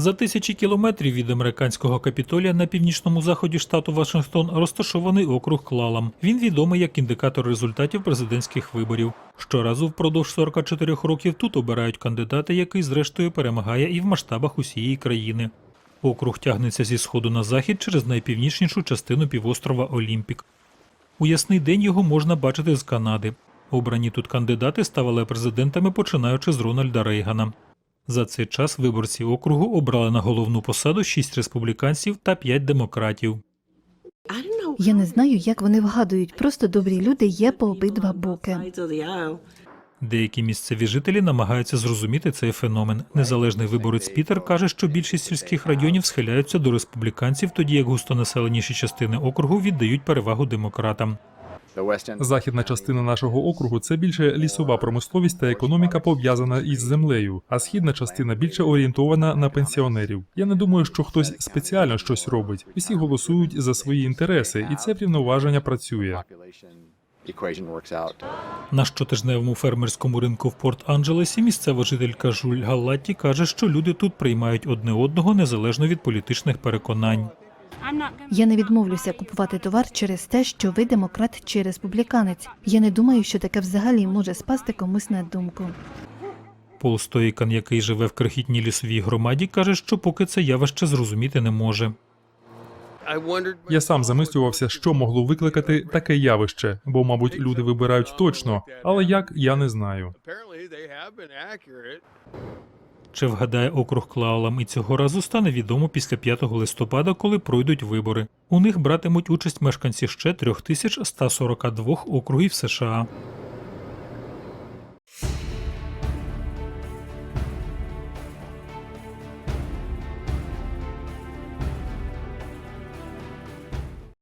За тисячі кілометрів від американського капітолія на північному заході штату Вашингтон розташований округ Клалам. Він відомий як індикатор результатів президентських виборів. Щоразу впродовж 44 років тут обирають кандидата, який зрештою перемагає і в масштабах усієї країни. Округ тягнеться зі сходу на захід через найпівнічнішу частину півострова Олімпік. У ясний день його можна бачити з Канади. Обрані тут кандидати ставали президентами, починаючи з Рональда Рейгана. За цей час виборці округу обрали на головну посаду шість республіканців та п'ять демократів. Я не знаю, як вони вгадують. Просто добрі люди є по обидва боки. Деякі місцеві жителі намагаються зрозуміти цей феномен. Незалежний виборець Пітер каже, що більшість сільських районів схиляються до республіканців, тоді як густонаселеніші частини округу віддають перевагу демократам. Західна частина нашого округу це більше лісова промисловість та економіка пов'язана із землею, а східна частина більше орієнтована на пенсіонерів. Я не думаю, що хтось спеціально щось робить. Усі голосують за свої інтереси, і це врівноваження працює. На щотижневому фермерському ринку в Порт-Анджелесі місцева жителька Жуль Галатті каже, що люди тут приймають одне одного незалежно від політичних переконань. Я не відмовлюся купувати товар через те, що ви демократ чи республіканець. Я не думаю, що таке взагалі може спасти комусь на думку. Пол Стоїкан, який живе в крихітній лісовій громаді, каже, що поки це явище зрозуміти не може. Я сам замислювався, що могло викликати таке явище, бо, мабуть, люди вибирають точно, але як я не знаю. Чи вгадає округ Клаулам і цього разу стане відомо після 5 листопада, коли пройдуть вибори. У них братимуть участь мешканці ще 3142 округів США.